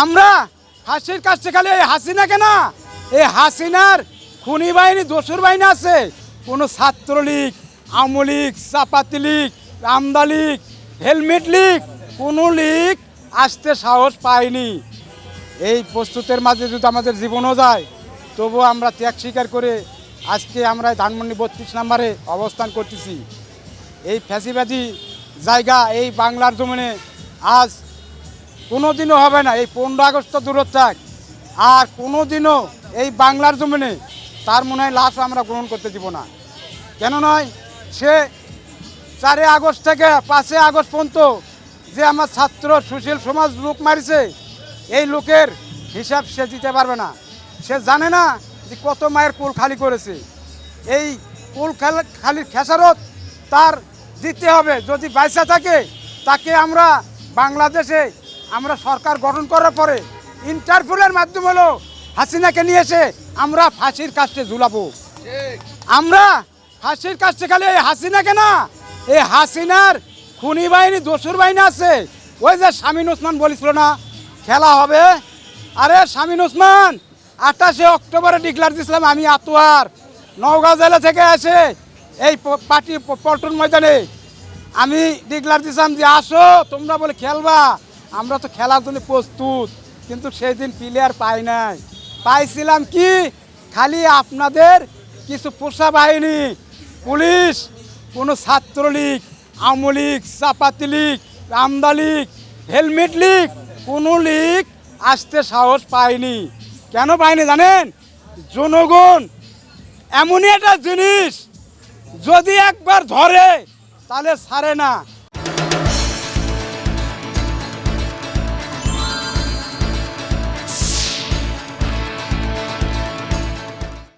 আমরা হাসির কাছে খালি এই হাসিনা কেন। এই হাসিনার খুনি বাহিনী দোসর বাহিনী আছে। কোনো ছাত্রলীগ আওয়ামী লীগ চাপাতি লীগ রামদা লীগ হেলমেট লীগ, কোনো লীগ আসতে সাহস পায়নি। এই প্রস্তুতের মাঝে যদি আমাদের জীবনও যায়, তবুও আমরা ত্যাগ স্বীকার করে আজকে আমরা ধানমন্ডি বত্রিশ নম্বরে অবস্থান করতেছি। এই ফ্যাসিবাদী জায়গা, এই বাংলার জমিনে আজ কোনো দিনও হবে না। এই পনেরো আগস্ট দূরত থাক আর কোনো দিনও এই বাংলার জমিনে তার মনে হয় লাশও আমরা গ্রহণ করতে দিব না। কেন নয় সে চারে আগস্ট থেকে পাঁচে আগস্ট পর্যন্ত যে আমার ছাত্র সুশীল সমাজ লোক মারিছে, এই লোকের হিসাব সে দিতে পারবে না। সে জানে না যে কত মায়ের কোল খালি করেছে। এই কোল খাল- খালির খেসারত তার দিতে হবে। যদি বাইসা থাকে, তাকে আমরা বাংলাদেশে আমরা সরকার গঠন করার পরে ইন্টারপোলের মাধ্যমে হলো হাসিনাকে নিয়ে এসে আমরা ফাঁসির কাজটা ঝুলাবো। আমরা ফাঁসির কাছে খালি এই হাসিনা কেন এই হাসিনার খুনি বাহিনী দোসর বাহিনী আছে। ওই যে শামীন ওসমান বলেছিল না, খেলা হবে। আরে শামীন ওসমান, আঠাশে অক্টোবরে ডিক্লার দিয়েছিলাম আমি আতোয়ার, নওগাঁ জেলা থেকে এসে এই পার্টি পল্টন ময়দানে। আমি ডিক্লার দিয়েছিলাম যে আসো, তোমরা বলে খেলবা। আমরা তো খেলার জন্য প্রস্তুত, কিন্তু সেই দিন প্লেয়ার পাই নাই। পাইছিলাম কি? খালি আপনাদের কিছু পোষা বাহিনী, পুলিশ, কোনো ছাত্রলীগ আওয়ামী লীগ চাপাতি লীগ, রামদা লীগ, হেলমেট লীগ, কোনো লীগ আসতে সাহস পায়নি কেন পায়নি জানেন? জনগণ, এমনই একটা জিনিস, যদি একবার ধরে, তাহলে ছাড়ে না।